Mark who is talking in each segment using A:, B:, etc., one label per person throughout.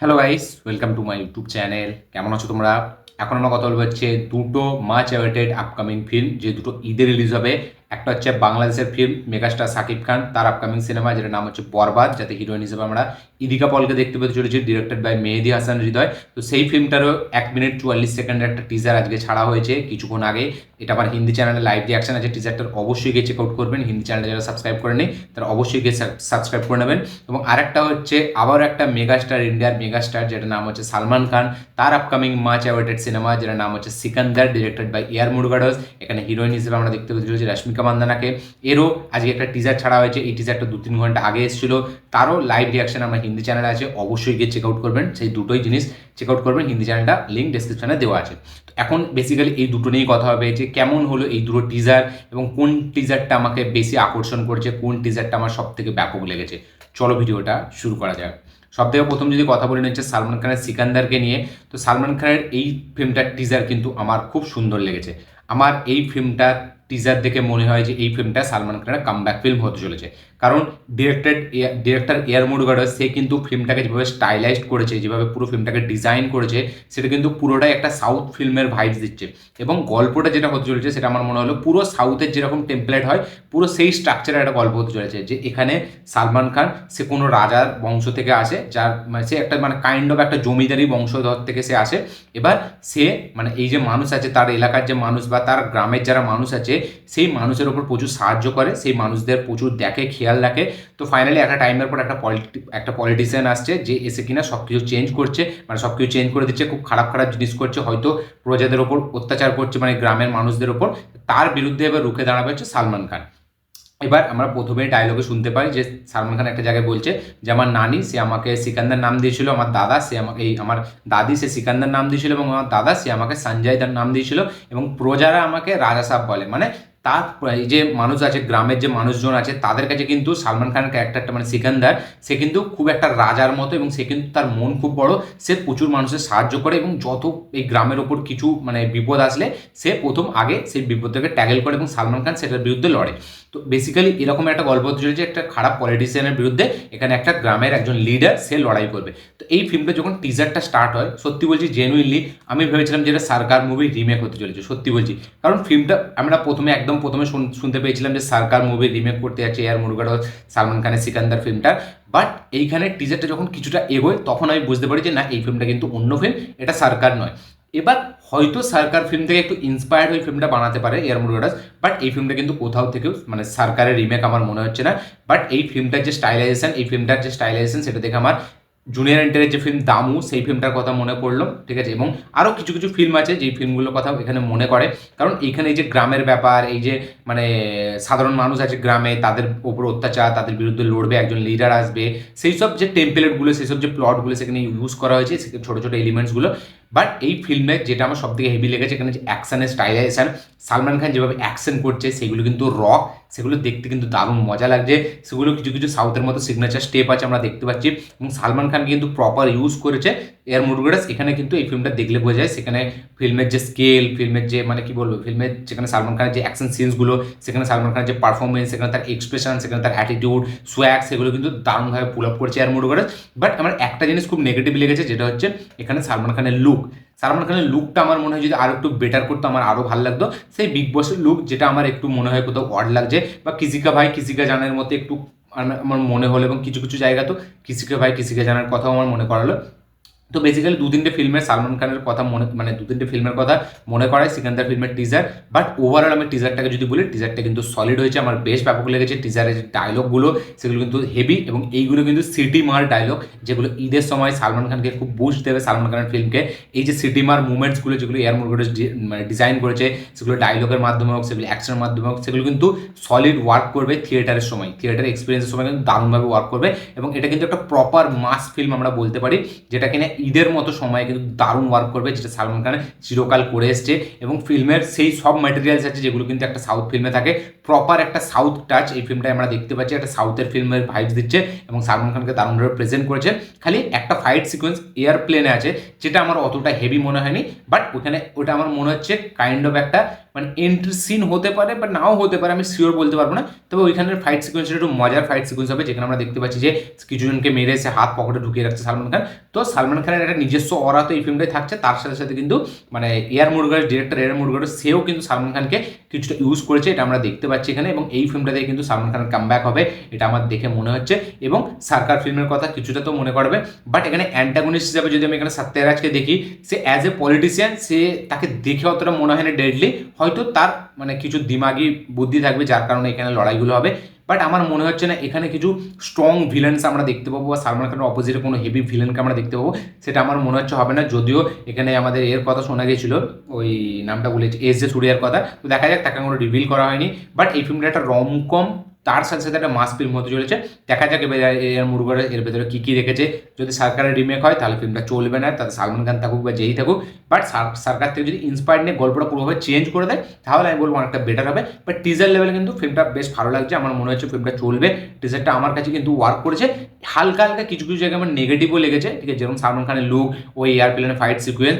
A: Hello guys welcome to my YouTube channel কেমন আছো তোমরা? এখন আমরা কথা বলব, হচ্ছে দুটো মাচ অ্যাওয়েটেড আপকামিং ফিল্ম যে দুটো ঈদে রিলিজ হবে। একটা হচ্ছে বাংলাদেশের ফিল্ম মেগাস্টার সাকিব খান, তার আপকামিং সিনেমা যেটার নাম হচ্ছে বরবাদ, যাতে হিরোইন হিসেবে আমরা ইদিকা পলকে দেখতে পেতে চলেছি ডিরেক্টেড বাই মেহেদি হাসান হৃদয়। তো সেই ফিল্মটারও এক মিনিট চুয়াল্লিশ সেকেন্ডের একটা টিজার আজকে ছাড়া হয়েছে কিছুক্ষণ আগে। এটা আমার হিন্দি চ্যানেলে লাইভ রিয়াকশন আছে টিজারটার অবশ্যই গিয়ে চেক আউট করবেন। হিন্দি চ্যানেলটা যারা সাবস্ক্রাইব করেনি তারা অবশ্যই গিয়ে সাবস্ক্রাইব করে নেবেন। এবং আরেকটা হচ্ছে আবার একটা মেগাস্টার ইন্ডিয়ার মেগাস্টার যেটার নাম হচ্ছে সালমান খান, তার আপকামিং মাচ অ্যাওয়েটেড সিনেমা যেটার নাম হচ্ছে সিকান্দার ডিরেক্টেড বাই এয়ার মুরগাডস। এখানে হিরোইন হিসেবে আমরা দেখতে পেতে চলেছি মান্দানাকে। এরও আজকে একটা টিজার ছাড়া হয়েছে। এই টিজারটা দু তিন ঘণ্টা আগে এসেছিল। তারও লাইভ রিয়াকশন আমার হিন্দি চ্যানেলে আছে। অবশ্যই গিয়ে চেক আউট করবেন। সেই দুটোই জিনিস চেক আউট করবেন। হিন্দি চ্যানেলটা লিঙ্ক ডিসক্রিপশনে দেওয়া আছে। তো এখন বেসিক্যালি এই দুটো নিয়েই কথা হবে। যে কেমন হলো এই দুটো টিজার এবং কোন টিজারটা আমাকে বেশি আকর্ষণ করেছে? কোন টিজারটা আমার সব থেকে ব্যাপক লেগেছে? চলো ভিডিওটা শুরু করা যাক। সব থেকে প্রথম যদি কথা বলে নিচ্ছে সালমান খানের সিকান্দারকে নিয়ে। তো সালমান খানের এই ফিল্মটার টিজার কিন্তু আমার খুব সুন্দর লেগেছে। আমার এই ফিল্মটার টিজার দেখে মনে হয় যে এই ফিল্মটা সালমান খানের কামব্যাক ফিল্ম হতে চলেছে। কারণ ডিরেক্টেড ডিরেক্টর এয়ার মুডগার্ডার সে কিন্তু ফিল্মটাকে যেভাবে স্টাইলাইজড করেছে, যেভাবে পুরো ফিল্মটাকে ডিজাইন করেছে, সেটা কিন্তু পুরোটাই একটা সাউথ ফিল্মের ভাইবস দিচ্ছে। এবং গল্পটা যেটা হতে চলেছে, সেটা আমার মনে হলো পুরো সাউথের যেরকম টেমপ্লেট হয়, পুরো সেই স্ট্রাকচারের একটা গল্প হতে চলেছে যে এখানে সালমান খান, সে কোনো রাজার বংশ থেকে আসে, যার মানে সে একটা মানে কাইন্ড অফ একটা জমিদারি বংশধর থেকে সে আসে। এবার সে মানে এই যে মানুষ আছে, তার এলাকার যে মানুষ বা তার গ্রামের যারা মানুষ আছে, সেই মানুষের ওপর প্রচুর সাহায্য করে, সেই মানুষদের প্রচুর দেখে খেয়াল রাখে তো ফাইনালি একটা টাইমের পর একটা পলিটি একটা পলিটিশিয়ান আসছে যে এসে কিনা সব কিছু চেঞ্জ করছে। মানে সব কিছু চেঞ্জ করে দিচ্ছে, খুব খারাপ খারাপ জিনিস করছে। হয়তো প্রজাদের ওপর অত্যাচার করছে মানে গ্রামের মানুষদের ওপর। তার বিরুদ্ধে এবার রুখে দাঁড়াবে হচ্ছে সালমান খান। এবার আমরা প্রথমে ডায়লগে শুনতে পাই যে সালমান খান একটা জায়গায় বলছে যে, আমার নানি, সে আমাকে সিকান্দার নাম দিয়েছিল, আমার দাদা, সে আমাকে এই আমার দাদি, সে সিকান্দার নাম দিয়েছিল এবং আমার দাদা, সে আমাকে সঞ্জয় দার নাম দিয়েছিল এবং প্রজারা আমাকে রাজা সাহেব বলে। মানে তার এই যে মানুষ আছে, গ্রামের যে মানুষজন আছে, তাদের কাছে কিন্তু সালমান খানের ক্যারেক্টারটা মানে সিকান্দার, সে কিন্তু খুব একটা রাজার মতো এবং সে কিন্তু তার মন খুব বড়। সে প্রচুর মানুষের সাহায্য করে এবং যত এই গ্রামের ওপর কিছু মানে বিপদ আসলে, সে প্রথম আগে সেই বিপদটাকে ট্যাগেল করে এবং সালমান খান সেটার বিরুদ্ধে লড়ে। তো বেসিক্যালি এরকম একটা গল্প চলেছে, একটা খারাপ পলিটিশিয়ানের বিরুদ্ধে এখানে একটা গ্রামের একজন লিডার সে লড়াই করবে। তো এই ফিল্মটা যখন টিজারটা স্টার্ট হয়, সত্যি বলছি জেনুইনলি আমি ভেবেছিলাম যে এটা সরকার মুভি রিমেক হতে চলেছে, সত্যি বলছি। কারণ ফিল্মটা আমরা প্রথমে, একদম প্রথমে শুন- শুনতে পেয়েছিলাম যে সরকার মুভি রিমেক করতে যাচ্ছে এয়ার মুরগাড সালমান খানের সিকান্দার ফিল্মটা বাট এইখানে টিজারটা যখন কিছুটা এগোয়, তখন আমি বুঝতে পারি যে না, এই ফিল্মটা কিন্তু অন্য ফিল্ম এটা সরকার নয়। এবার হয়তো সরকার ফিল্ম থেকে একটু ইন্সপায়ার্ড হয়ে ফিল্মটা বানাতে পারে এয়ার মুরগাডাস বাট এই ফিল্মটা কিন্তু কোথাও থেকেও মানে সরকারের রিমেক আমার মনে হচ্ছে না বাট এই ফিল্মটার যে স্টাইলাইজেশন এই ফিল্মটার যে স্টাইলাইজেশন সেটা দেখে আমার জুনিয়র এন্টারের যে ফিল্ম দামু, সেই ফিল্মটার কথা মনে পড়ল, ঠিক আছে? এবং আরও কিছু কিছু ফিল্ম আছে যেই ফিল্মগুলোর কথা এখানে মনে করে। কারণ এইখানে এই যে গ্রামের ব্যাপার, এই যে মানে সাধারণ মানুষ আছে গ্রামে, তাদের ওপর অত্যাচার, তাদের বিরুদ্ধে লড়বে, একজন লিডার আসবে, সেই সব যে টেম্পলেটগুলো সেই সব যে প্লটগুলো সেখানে ইউজ করা হয়েছে ছোটো ছোটো এলিমেন্টসগুলো বাট এই ফিল্মে যেটা আমার সব থেকে হেভি লেগেছে, এখানে যে অ্যাকশানের স্টাইলাইজেশন সালমান খান যেভাবে অ্যাকশন করছে, সেগুলো কিন্তু র সেগুলো দেখতে কিন্তু দারুণ মজা লাগছে। সেগুলো কিছু কিছু সাউথের মতো সিগনেচার স্টেপ আছে আমরা দেখতে পাচ্ছি। এবং সালমান খান কিন্তু প্রপার ইউজ করেছে। এয়ার মুরগুডাস এখানে কিন্তু এই ফিল্মটা দেখলে বোঝা যায়। সেখানে ফিল্মের যে স্কেল ফিল্মের যে মানে কি বলব ফিল্মের যেখানে সালমান খানের যে অ্যাকশন সিনসগুলো সেখানে সালমান খানের যে পারফরমেন্স সেখানে তার এক্সপ্রেশন সেখানে তার অ্যাটিটিউড সোয়াগ সেগুলো কিন্তু দারুণভাবে পুল আপ করছে এয়ার মুরগুডাস বাট আমার একটা জিনিস খুব নেগেটিভ লেগেছে, যেটা হচ্ছে এখানে সালমান খানের লুক সালমান খানের লুকটা আমার মনে হয় যদি আরও একটু বেটার করতো, আমার আরও ভালো লাগতো। সেই বিগ বসের লুক যেটা আমার একটু মনে হয় কোথাও অড লাগছে, বা কিসিকা ভাই কিসিকা জানের মতো একটু আমার- মনে হলো এবং কিছু কিছু জায়গা তো কৃষিকা ভাই কৃষিকা জানার কথাও আমার মনে করালো। তো বেসিক্যালি দু তিনটে ফিল্মের সালমান খানের কথা মনে মানে দু তিনটে ফিল্মের কথা মনে করায় সিকান্দার ফিল্মের টিজার বাট ওভারঅল আমি টিজারটাকে যদি বলি টিজারটা কিন্তু সলিড হয়েছে, আমার বেশ ব্যাপক লেগেছে টিজারের যে ডায়লগগুলো সেগুলো কিন্তু হেভি এবং এইগুলো কিন্তু সিটি মার ডায়লগ যেগুলো ঈদের সময় সালমান খানকে খুব বুস্ট দেবে সালমান খানের ফিল্মকে এই যে সিটি মার মুভমেন্টসগুলো যেগুলো এয়ার মুরগোডেস মানে ডিজাইন করেছে, সেগুলো ডায়লগের মাধ্যমে হোক, সেগুলো অ্যাকশনের মাধ্যমে হোক, সেগুলো কিন্তু সলিড ওয়ার্ক করবে থিয়েটারের সময়। থিয়েটারের এক্সপিরিয়েন্সের সময় কিন্তু দারুণভাবে ওয়ার্ক করবে এবং এটা কিন্তু একটা প্রপার মাস ফিল্ম আমরা বলতে পারি, যেটা কিনা ঈদের মতো সময় কিন্তু দারুণ ওয়ার্ক করবে, যেটা সালমান খান চিরকাল করে এসছে। এবং ফিল্মের সেই সব ম্যাটেরিয়ালস আছে যেগুলো কিন্তু একটা সাউথ ফিল্মে থাকে। প্রপার একটা সাউথ টাচ এই ফিল্মটায় আমরা দেখতে পাচ্ছি। একটা সাউথের ফিল্মের ভাইবস দিচ্ছে এবং সালমান খানকে দারুণভাবে প্রেজেন্ট করেছে। খালি একটা ফাইট সিকোয়েন্স এয়ারপ্লেনে আছে, যেটা আমার অতটা হেভি মনে হয়নি। বাট ওখানে ওটা আমার মনে হচ্ছে কাইন্ড অফ একটা মানে এন্ট্রি সিন হতে পারে বা নাও হতে পারে, আমি শিওর বলতে পারব না। তবে ওইখানের ফাইট সিকোয়েন্সটা একটু মজার ফাইট সিকোয়েন্স হবে, যেখানে আমরা দেখতে পাচ্ছি যে কিছুজনকে মেরে এসে হাত পকেটে ঢুকিয়ে রাখছে সালমান খান। তো সালমান খানের একটা নিজস্ব অরা তো এই ফিল্মটাই থাকছে। তার সাথে সাথে কিন্তু মানে A R Murugadoss director A R Murugadoss সেও কিন্তু সালমান খানকে কিছুটা ইউজ করেছে, এটা আমরা দেখতে পাচ্ছি এখানে এবং এই ফিল্মটাতে কিন্তু সালমান খানের কামব্যাক হবে, এটা আমার দেখে মনে হচ্ছে এবং সরকার ফিল্মের কথা কিছুটা তো মনে করবে। বাট এখানে অ্যান্টাগনিস্ট হিসাবে যদি আমি এখানে সত্যরাজকে দেখি, সে অ্যাজ এ পলিটিশিয়ান সে তাকে দেখে অতটা মনে হয় না ডেডলি হয়তো তার মানে কিছু দিমাগি বুদ্ধি থাকবে যার কারণে এখানে লড়াইগুলো হবে। বাট আমার মনে হচ্ছে না এখানে কিছু স্ট্রং ভিলেন্স আমরা দেখতে পাবো বা সালমান খানের অপোজিটে কোনো হেভি ভিলেনকে আমরা দেখতে পাবো। সেটা আমার মনে হচ্ছে হবে না। যদিও এখানে আমাদের এর কথা শোনা গেছিল, ওই নামটা বলেছে, এস জে সুরিয়ার কথা। তো দেখা যাক, তাকে কোনো রিভিল করা হয়নি। বাট এই ফিল্মটা একটা রমকম তার সাথে সাথে একটা মাস ফিল্ম হতে চলেছে। দেখা যাক এবার এর মুরগার এর ভেতরে কী কী রেখেছে। যদি সরকারের রিমেক হয়, তাহলে ফিল্মটা চলবে না, তাতে সালমান খান থাকুক বা যেই থাকুক। বাট সরকার থেকে যদি ইন্সপায়ার নিয়ে গল্পটা পুরোভাবে চেঞ্জ করে দেয়, তাহলে আমি বলব অনেকটা বেটার হবে। বাট টিজার লেভেলে কিন্তু ফিল্মটা বেশ ভালো লাগছে, আমার মনে হচ্ছে ফিল্মটা চলবে। টিজারটা আমার কাছে কিন্তু ওয়ার্ক করেছে। হালকা হালকা কিছু কিছু জায়গায় আমার নেগেটিভও লেগেছে। ঠিক আছে, যেরকম সালমান খানের লুক ওই এয়ারপ্লেনে ফাইট সিকুয়েন্স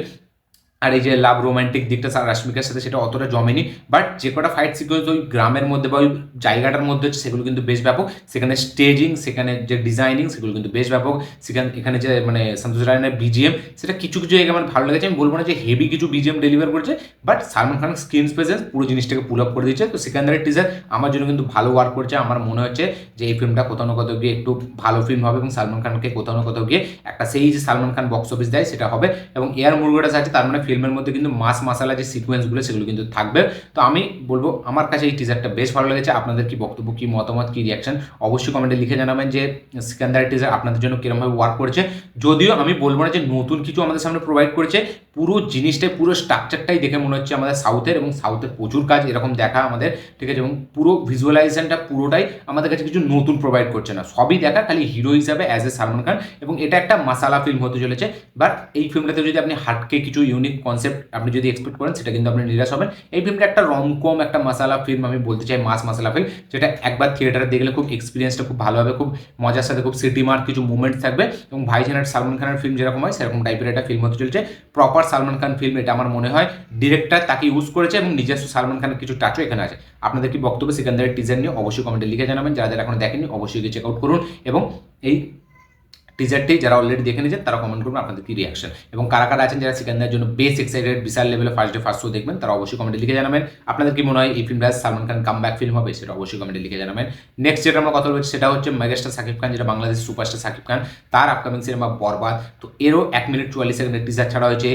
A: আর এই যে লাভ রোমান্টিক দিকটা রাশ্মিকার সাথে সেটা অতটা জমেনি বাট যে কটা ফাইট সিকোয়েন্স ওই গ্রামের মধ্যে বা ওই জায়গাটার মধ্যে সেগুলো কিন্তু বেশ ব্যাপক। সেখানে স্টেজিং সেখানে যে ডিজাইনিং সেগুলো কিন্তু বেশ ব্যাপক। সেখানে, এখানে যে মানে সন্তোষ রায়নের বিজিএম সেটা কিছু কিছু জায়গায় আমার ভালো লেগেছে। আমি বলব না যে হেভি কিছু বিজিএম ডেলিভার করেছে but Salman Khan screen presence পুরো জিনিসটাকে পুল আপ করে দিচ্ছে তো সেখানকারের টিজার আমার জন্য কিন্তু ভালো ওয়ার্ক করছে। আমার মনে হচ্ছে যে এই ফিল্মটা কোথাও না কোথাও গিয়ে একটু ভালো ফিল্ম হবে এবং সালমান খানকে কোথাও না কোথাও গিয়ে একটা সেই যে সালমান খান বক্স অফিস দেয়, সেটা হবে। এবং এয়ার মুরগাটা আছে, তার মানে ফিল্মের মধ্যে কিন্তু মাস মাসালা যে সিকোয়েন্সগুলো সেগুলো কিন্তু থাকবে। তো আমি বলব, আমার কাছে এই টিজারটা বেশ ভালো লেগেছে। আপনাদের কি বক্তব্য, কি মতামত, কি রিয়াকশন অবশ্যই কমেন্টে লিখে জানাবেন যে সিকান্দার টিজার আপনাদের জন্য কিরমভাবে ওয়ার্ক করেছে। যদিও আমি বলব না যে নতুন কিছু আমাদের সামনে প্রোভাইড করেছে, পুরো জিনিসটাই, পুরো স্ট্রাকচারটাই দেখে মনে হচ্ছে আমাদের সাউথের এবং সাউথের প্রচুর কাজ এরকম দেখা আমাদের, ঠিক আছে? এবং পুরো ভিজুয়ালাইজেশনটা পুরোটাই আমাদের কাছে কিছু নতুন প্রোভাইড করছে না। সবই দেখা খালি হিরো হিসাবে অ্যাজ এ সালমান খান এবং এটা একটা মাসালা ফিল্ম হতে চলেছে। বাট এই ফিল্মটাতে যদি আপনি হাটকে কিছু ইউনিক কনসেপ্ট আপনি যদি এক্সপেক্ট করেন, সেটা কিন্তু আপনি নিরাশ হবেন। এই ফিল্মটা একটা রমকম একটা মাসালা ফিল্ম আমি বলতে চাই মাস মাসালা ফিল্ম যেটা একবার থিয়েটারে দেখলে খুব এক্সপিরিয়েন্সটা খুব ভালো হবে, খুব মজার সাথে, খুব সিটি মার্ক কিছু মুভমেন্ট থাকবে। এবং ভাইজান আর সালমান খানের ফিল্ম যেরকম হয়, সেরকম টাইপের একটা ফিল্ম হতে চলছে। প্রপার সালমান খান ফিল্ম এটা আমার মনে হয় ডিরেক্টর তাকে ইউজ করেছে এবং নিজস্ব সালমান খানের কিছু টাচও এখানে আছে। আপনাদের কি বক্তব্য সিকান্দারের টিজার নিয়ে অবশ্যই কমেন্টে লিখে জানাবেন। যারা এখনও দেখেননি, অবশ্যই চেক আউট করুন। এবং এই টিজারটি যারা অলরেডি দেখে নিয়েছেন, তারা কমেন্ট করবেন, আপনাদের কি রিয়াকশন এবং কারা কারা আছেন যারা সিকান্দার জন্য বেশ এক্সাইটেড বিশাল লেভেলে ফার্স্ট ডে ফার্স্ট শো দেখবেন, তারা অবশ্যই কমেন্টে লিখে জানাবেন। আপনাদের কি মনে হয় এই ফিল্মটা Salman Khan come back film হবে? সেটা অবশ্যই কমেন্টে লিখে জানাবেন। নেক্সট যেটা আমরা কথা বলছি, সেটা হচ্ছে মেগাস্টার সাকিব খান, যেটা বাংলাদেশের সুপারস্টার সাকিব খান, তার আপকামিং সিনেমা বরবাদ। তো এরও এক মিনিট চুয়াল্লিশ সেকেন্ডের টিজার ছাড়া হয়েছে।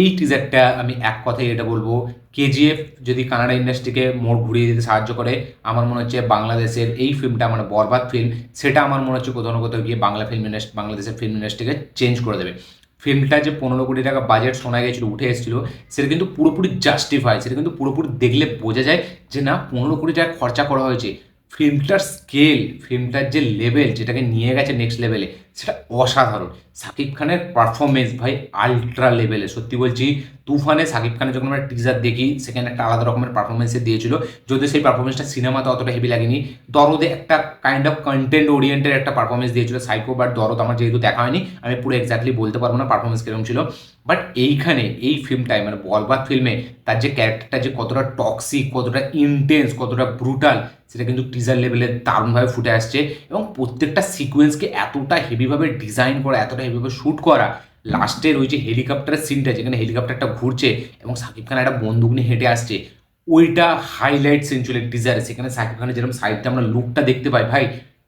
A: এই টিজারটা আমি এক কথায় এটা বলব কেজিএফ যদি কানাডা ইন্ডাস্ট্রিকে মোড় ঘুরিয়ে দিতে সাহায্য করে, আমার মনে হচ্ছে বাংলাদেশের এই ফিল্মটা মানে বরবাদ ফিল্ম সেটা আমার মনে হচ্ছে কোথাও না কোথাও গিয়ে বাংলা ফিল্ম ইন্ডাস্ট্রি বাংলাদেশের ফিল্ম ইন্ডাস্ট্রিকে চেঞ্জ করে দেবে। ফিল্মটা যে পনেরো কোটি টাকা বাজেট শোনা গেছিল উঠে এসেছিল, সেটা কিন্তু পুরোপুরি জাস্টিফাই সেটা কিন্তু পুরোপুরি দেখলে বোঝা যায় যে না, পনেরো কোটি টাকা খরচা করা হয়েছে। ফিল্মটার স্কেল ফিল্মটার যে লেভেল যেটাকে নিয়ে গেছে নেক্সট লেভেলে সেটা অসাধারণ। সাকিব খানের পারফরমেন্স ভাই আলট্রা লেভেলে সত্যি বলছি, তুফানে সাকিব খানের যখন আমরা টিজার দেখি, সেখানে একটা আলাদা রকমের পারফরমেন্সে দিয়েছিল। যদিও সেই পারফরমেন্সটা সিনেমাতে অতটা হেভি লাগেনি, দরদে একটা কাইন্ড অফ কন্টেন্ট ওরিয়েন্টেড একটা পারফরমেন্স দিয়েছিল সাইকো বাট দরদ আমার যেহেতু দেখা হয়নি, আমি পুরো এক্স্যাক্টলি বলতে পারব না পারফরমেন্স কীরকম ছিল। বাট এইখানে, এই ফিল্মটায় মানে বলবাদ ফিল্মে তার যে ক্যারেক্টারটা যে কতটা টক্সিক কতটা ইন্টেন্স কতটা ব্রুটাল সেটা কিন্তু টিজার লেভেলে দারুণভাবে ফুটে আসছে এবং প্রত্যেকটা সিকোয়েন্সকে এতটা হেভিভাবে ডিজাইন করা, এতটা হেভিভাবে শ্যুট করা লাস্টের ওই যে হেলিকপ্টারের সিনটা যেখানে হেলিকপ্টারটা ঘুরছে এবং সাকিব খান একটা বন্দুক নিয়ে হেঁটে আসছে, ওইটা হাইলাইট সিন ছিল টিজারে সেখানে সাকিব খানের যেরকম সাইডটা আমরা লুকটা দেখতে পাই, ভাই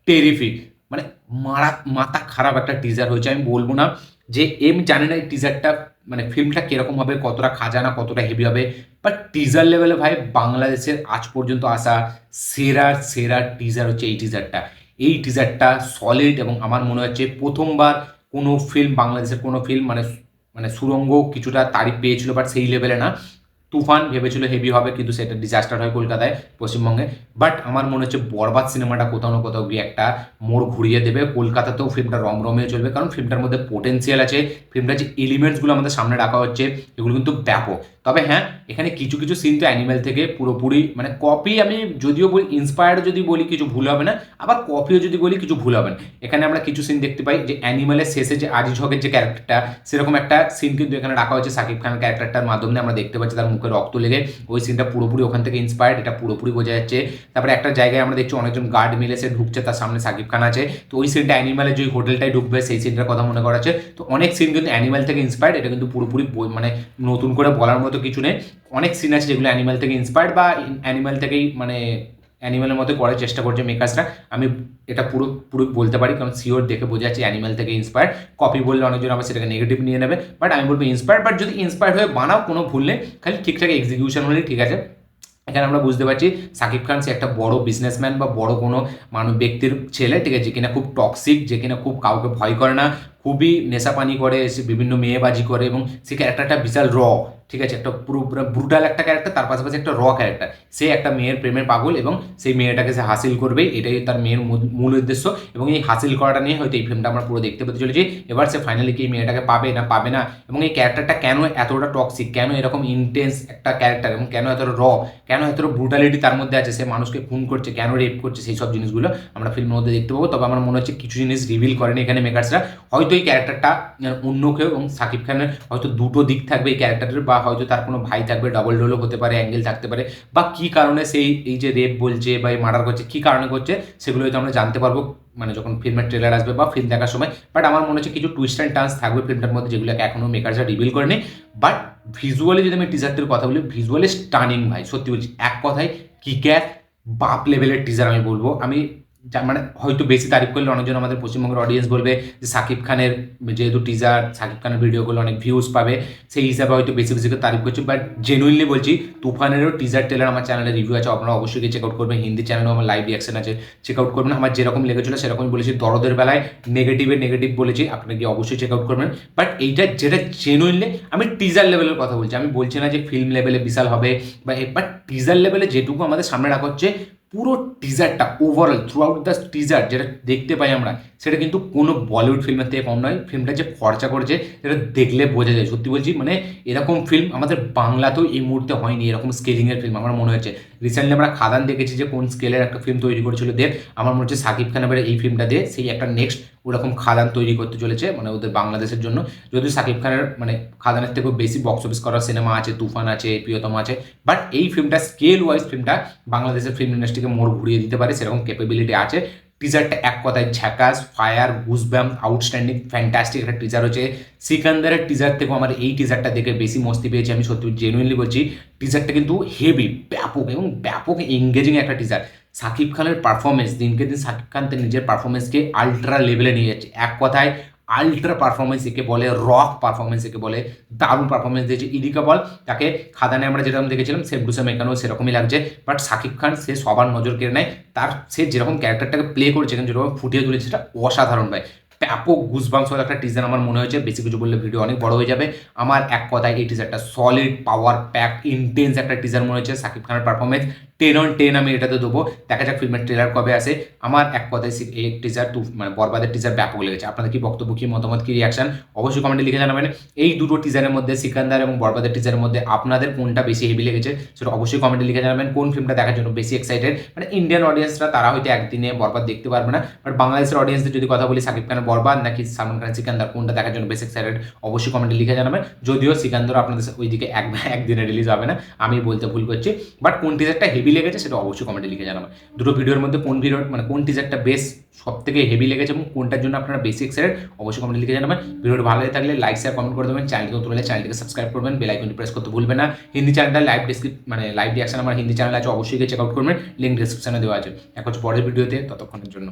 A: টেরিফিক মানে মারা, মাথা খারাপ একটা টিজার হয়েছে। আমি বলব না যে এম জানি না এই টিজারটা মানে ফিল্মটা কীরকম হবে, কতটা খাজানা, কতটা হেভি হবে? বাট টিজার লেভেলে ভাই বাংলাদেশের আজ পর্যন্ত আসা সেরা সেরা টিজার হচ্ছে এই টিজারটা এই টিজারটা সলিড এবং আমার মনে হচ্ছে প্রথমবার কোনো ফিল্ম বাংলাদেশের কোনো ফিল্ম মানে মানে সুরঙ্গ কিছুটা তারিফ পেয়েছিল বাট সেই লেভেলে না। তুফান ভেবেছিল হেভি হবে, কিন্তু সেটা ডিজাস্টার হয় কলকাতায়, পশ্চিমবঙ্গে। বাট আমার মনে হচ্ছে বরবাদ সিনেমাটা কোথাও না কোথাও গিয়ে একটা মোড় ঘুরিয়ে দেবে। কলকাতাতেও ফিল্মটা রমরমিয়ে চলবে, কারণ ফিল্মটার মধ্যে পোটেন্সিয়াল আছে। ফিল্মটার যে এলিমেন্টসগুলো আমাদের সামনে রাখা হচ্ছে, এগুলো কিন্তু ব্যাপক। তবে হ্যাঁ এখানে কিছু কিছু সিন তো অ্যানিমেল থেকে পুরোপুরি মানে কপি আমি যদিও বলি ইন্সপায়ার্ড যদি বলি, কিছু ভুল হবে না, আবার কপিও যদি বলি, কিছু ভুল হবে না। এখানে আমরা কিছু সিন দেখতে পাই, যে অ্যানিমেলের শেষে যে আজিজ হকের যে ক্যারেক্টারটা সেরকম একটা সিন কিন্তু এখানে রাখা হয়েছে। সাকিব খানের ক্যারেক্টারটার মাধ্যমে আমরা দেখতে পাচ্ছি, তার মুখে রক্ত লেগে, ওই সিনটা পুরোপুরি ওখান থেকে ইন্সপায়ার্ড এটা পুরোপুরি বোঝা যাচ্ছে। তারপরে একটা জায়গায় আমরা দেখছি, অনেকজন গার্ড মিলে সে ঢুকছে, তার সামনে সাকিব খান আছে। তো ওই সিনটা অ্যানিমালের যে হোটেলটায় ঢুকবে, সেই সিনটার কথা মনে করা আছে তো অনেক সিন কিন্তু অ্যানিমাল থেকে ইন্সপায়ার্ড এটা কিন্তু পুরোপুরি মানে নতুন করে বলার মতো কিছু নেই। অনেক সিন আছে যেগুলো অ্যানিমাল থেকে ইন্সপায়ার্ড বা অ্যানিমাল থেকেই মানে অ্যানিমালের মতো করার চেষ্টা করছে মেকার্সরা আমি এটা পুরো পুরো বলতে পারি, কারণ সিওর দেখে বোঝা যাচ্ছে অ্যানিমাল থেকে ইন্সপায়ার কপি বললে অনেকজন আবার সেটাকে নেগেটিভ নিয়ে নেবে। বাট আমি বলব ইন্সপায়ার বাট যদি ইন্সপায়ার হয়ে বানাও, কোনো ভুল নেই। খালি ঠিকঠাক এক্সিকিউশন হলেই ঠিক আছে। এখানে আমরা বুঝতে পারছি, সাকিব খান সে একটা বড় বিজনেসম্যান বা বড় কোনো মানুষ ব্যক্তির ছেলে, ঠিক আছে, যে কিনা খুব টক্সিক যে কিনা খুব কাউকে ভয় করে না, খুবই নেশাপানি করে, সে বিভিন্ন মেয়েবাজি করে এবং সে ক্যারেক্টারটা বিশাল র ঠিক আছে? একটা পুরো ব্রুটাল একটা ক্যারেক্টার তার পাশাপাশি একটা র ক্যারেক্টার সে একটা মেয়ের প্রেমের পাগল এবং সেই মেয়েটাকে সে হাসিল করবে, এটাই তার মেয়ের মূল- উদ্দেশ্য। এবং এই হাসিল করাটা নিয়ে হয়তো এই ফিল্মটা আমরা পুরো দেখতে পেতে চলেছি। এবার সে ফাইনালি কি মেয়েটাকে পাবে না পাবে না? এবং এই ক্যারেক্টারটা কেন এতটা টক্সিক কেন এরকম ইন্টেন্স একটা ক্যারেক্টার এবং কেন এতটা র কেন এতটা ব্রুটালিটি তার মধ্যে আছে? সে মানুষকে খুন করছে, কেন রেপ করছে? সেই সব জিনিসগুলো আমরা ফিল্মের মধ্যে দেখতে পাবো। তবে আমার মনে হচ্ছে কিছু জিনিস রিভিল করেনি এখানে মেকার্সরা হয়তো এই ক্যারেক্টারটা অন্য কেউ এবং সাকিব খানের হয়তো দুটো দিক থাকবে এই ক্যারেক্টারের বা হয়তো তার কোনো ভাই থাকবে ডবল ডোলও হতে পারে অ্যাঙ্গেল থাকতে পারে, বা কী কারণে সেই, এই যে রেপ বলছে বা এই মার্ডার করছে, কী কারণে করছে, সেগুলো হয়তো আমরা জানতে পারব মানে যখন ফিল্মের ট্রেলার আসবে বা ফিল্ম দেখার সময় বাট আমার মনে হচ্ছে কিছু টুইস্ট অ্যান্ড টার্ন্স থাকবে ফিল্মটার মধ্যে যেগুলোকে এখনও মেকার্সরা রিভিল করেনি বাট ভিজুয়ালি যদি আমি টিজারটির কথা বলি ভিজুয়ালি স্টানিং ভাই, সত্যি বলছি, এক কথায় কি কিক্যার বাপ লেভেলের টিজার আমি বলব। আমি যা মানে হয়তো বেশি তারিফ করলে অনেকজন আমাদের পশ্চিমবঙ্গের অডিয়েন্স বলবে যে সাকিব খানের যেহেতু টিজার সাকিব খানের ভিডিওগুলো অনেক ভিউজ পাবে, সেই হিসাবে হয়তো বেশি বেশি করে তারিফ করছি। বাট জেনুইনলি বলছি, তুফানেরও টিজার টেলার আমার চ্যানেলে রিভিউ আছে, আপনারা অবশ্যই গিয়ে চেক আউট করবেন। হিন্দি চ্যানেলেও আমার লাইভ রিয়াকশন আছে চেক আউট করবেন। আমার যেরকম লেগেছিল সেরকমই বলেছি, দরদের বেলায় নেগেটিভে নেগেটিভ বলেছি, আপনারা গিয়ে অবশ্যই চেক আউট করবেন। বাট এইটা যেটা জেনুইনলি আমি টিজার লেভেলের কথা বলছি। আমি বলছি না যে ফিল্ম লেভেলে বিশাল হবে বা বাট টিজার লেভেলে যেটুকু আমাদের সামনে রাখা হচ্ছে পুরো টিজারটা overall throughout the teaser যেটা দেখতে পাই আমরা, সেটা কিন্তু কোনো বলিউড ফিল্মের থেকে কম নয়। ফিল্মটা যে খরচা করেছে, সেটা দেখলে বোঝা যায়। সত্যি বলছি মানে এরকম ফিল্ম আমাদের বাংলাতেও এই মুহূর্তে হয়নি, এরকম স্কেলিংয়ের ফিল্ম আমার মনে হচ্ছে রিসেন্টলি আমরা খাদান দেখেছি যে কোন স্কেলের একটা ফিল্ম তৈরি করেছিল দেব। আমার মনে হচ্ছে সাকিব খান এবারে এই ফিল্মটা দিয়ে সেই একটা নেক্সট ওরকম খাদান তৈরি করতে চলেছে মানে ওদের বাংলাদেশের জন্য। যদিও সাকিব খানের মানে খাদানের থেকেও বেশি বক্স অফিস করার সিনেমা আছে, তুফান আছে, প্রিয়তম আছে বাট এই ফিল্মটা স্কেল ওয়াইজ ফিল্মটা বাংলাদেশের ফিল্ম ইন্ডাস্ট্রিকে মোড় ঘুরিয়ে দিতে পারে, সেরকম ক্যাপেবিলিটি আছে। টিজারটা এক কথায় jhakaas fire goosebump outstanding fantastic একটা টিজার হচ্ছে। সিকান্দারের টিজার থেকেও আমার এই টিজারটা দেখে বেশি মস্তি পেয়েছি আমি, সত্যি জেনুইনলি বলছি। টিজারটা কিন্তু হেভি ব্যাপক এবং ব্যাপক এঙ্গেজিং একটা টিজার সাকিব খানের পারফরমেন্স দিনকে দিন সাকিব খান তার নিজের পারফরমেন্সকে আলট্রা লেভেলে নিয়ে যাচ্ছে। এক কথায় আলট্রা পারফরমেন্স একে বলে রক পারফরমেন্স একে বলে, দারুণ পারফরমেন্স দিয়েছে ইদিকা বল তাকে খাদানে আমরা যেরকম দেখেছিলাম সেম টু সেম এখানেও সেরকমই লাগছে। বাট সাকিব খান সে সবার নজর কেড়ে নেয়। তার সে যেরকম ক্যারেক্টারটাকে প্লে করেছে, যেরকম ফুটিয়ে তুলেছে, সেটা অসাধারণ ভাই। ব্যাপক গুজবাংস একটা টিজার আমার মনে হয়েছে। বেশি কিছু বললে ভিডিও অনেক বড় হয়ে যাবে। আমার এক কথায় এই টিজারটা সলিড পাওয়ার প্যাক ইন্টেন্স একটা টিজার মনে হয়েছে সাকিব খানের পারফরমেন্স টেন অন টেন আমি এটাতে দেবো। দেখা যাক ফিল্মের ট্রেলার কবে আসে। আমার এক কথায় এই টিজার টু মানে বরবাদের টিজার ব্যাপক লেগেছে। আপনাদের কি বক্তব্য, কি মতামত, কি রিয়াকশন অবশ্যই কমেন্টে লিখে জানাবেন। এই দুটো টিজারের মধ্যে সিকান্দার এবং বরবাদের টিজারের মধ্যে আপনাদের কোনটা বেশি হেভি লেগেছে, সেটা অবশ্যই কমেন্টে লিখে জানাবেন। কোন ফিল্মটা দেখার জন্য বেশি এক্সাইটেড মানে ইন্ডিয়ান অডিয়েন্সরা তারা হয়তো একদিনে বরবাদ দেখতে পারবে না। বাট বাংলাদেশের অডিয়েন্সদের যদি কথা বলি, সাকিব খানের বরবাদ নাকি সালমান খানের সিকান্দার? কোনটা দেখার জন্য বেশি এক্সাইটেড অবশ্যই কমেন্টে লিখে জানাবেন। যদিও সিকান্দার আপনাদের ওইদিকে এক একদিনে রিলিজ হবে না, আমি বলতে ভুল করছি। বাট কোন টিজারটা হেভি লেগেছে সেটা অবশ্যই কমেন্টে লিখে জানাবেন। দুটো ভিডিওর মধ্যে কোন ভিডিও মানে কোন টিজারটা বেশ সব থেকে হেভি লেগেছে এবং কোনটার জন্য আপনারা বেশি এক্সাইটেড অবশ্যই কমেন্টে লিখে জানাবেন। ভিডিওটা ভালো লাগে থাকলে লাইক শেয়ার কমেন্ট করে দেবেন। চ্যানেলকে নতুন হলে চ্যানেলটিকে সাবস্ক্রাইব করবেন। বেল আইকনটি প্রেস করতে ভুলবেন না। হিন্দি চ্যানেলটা লাইভ ডিসক্রিপ মানে লাইভ রিয়াকশন আমার হিন্দি চ্যানেল আছে, অবশ্যই চেক আউট করবেন। লিঙ্ক ডিসক্রিপশনে দেওয়া আছে। এখন পরের ভিডিওতে ততক্ষণের জন্য।